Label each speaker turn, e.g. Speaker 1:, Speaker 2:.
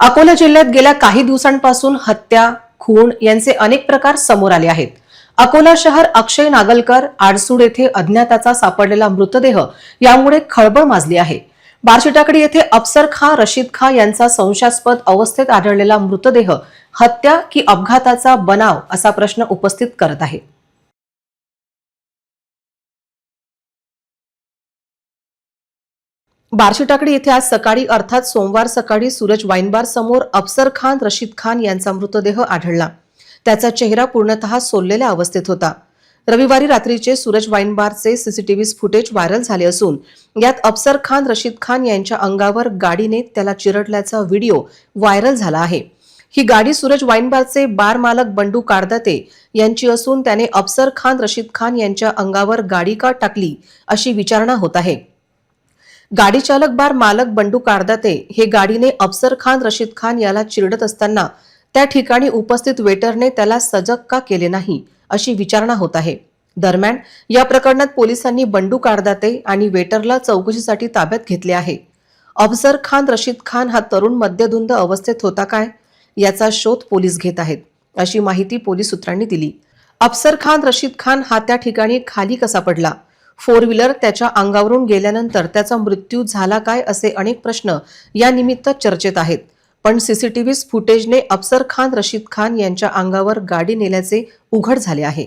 Speaker 1: अकोला जिल्ह्यात गेल्या काही दिवसांपासून हत्या खून यांचे अनेक प्रकार समोर आले आहेत. अकोला शहर अक्षय नागलकर आडसूड येथे अज्ञाताचा सापडलेला मृतदेह यामुळे खळबळ माजली आहे. बार्शीटाकडी येथे अफसर खां रशीद खां यांचा संशयास्पद अवस्थेत आढळलेला मृतदेह हत्या की अपघाताचा बनाव असा प्रश्न उपस्थित करत आहे. बार्शीटाकडी येथे आज सकाळी अर्थात सोमवार सकाळी सूरज वाईनबार समोर अफसर खान रशीद खान यांचा मृतदेह आढळला. त्याचा चेहरा पूर्णतः सोललेल्या अवस्थेत होता. रविवारी रात्रीचे सूरज वाईनबारचे सीसीटीव्ही फुटेज व्हायरल झाले असून यात अफसर खान रशीद खान यांच्या अंगावर गाडीने त्याला चिरडल्याचा व्हिडिओ व्हायरल झाला आहे. ही गाडी सूरज वाईनबारचे बार मालक बंडू कारदाते यांची असून त्याने अफसर खान रशीद खान यांच्या अंगावर गाडी का टाकली अशी विचारणा होत आहे. गाडी चालक बार मालक बंडू कारदाते हे गाडीने अफसर खान रशीद खान याला चिरडत असताना त्या ठिकाणी उपस्थित वेटरने त्याला सजग का केले नाही अशी विचारणा होत आहे. दरम्यान या प्रकरणात पोलिसांनी बंडू कारदाते आणि वेटरला चौकशीसाठी ताब्यात घेतले आहे. अफसर खान रशीद खान हा तरुण मद्यधुंद अवस्थेत होता काय? याचा शोध पोलीस घेत आहेत. अशी माहिती पोलीस सूत्रांनी दिली. अफसर खान रशीद खान हा त्या ठिकाणी खाली कसा पडला? फोर व्हीलर त्याच्या अंगावरून गेल्यानंतर त्याचा मृत्यू झाला काय असे अनेक प्रश्न या निमित्त चर्चेत आहेत. पण सीसीटीव्ही फुटेजने अफसर खान रशीद खान यांच्या अंगावर गाडी नेल्याचे उघड झाले आहे.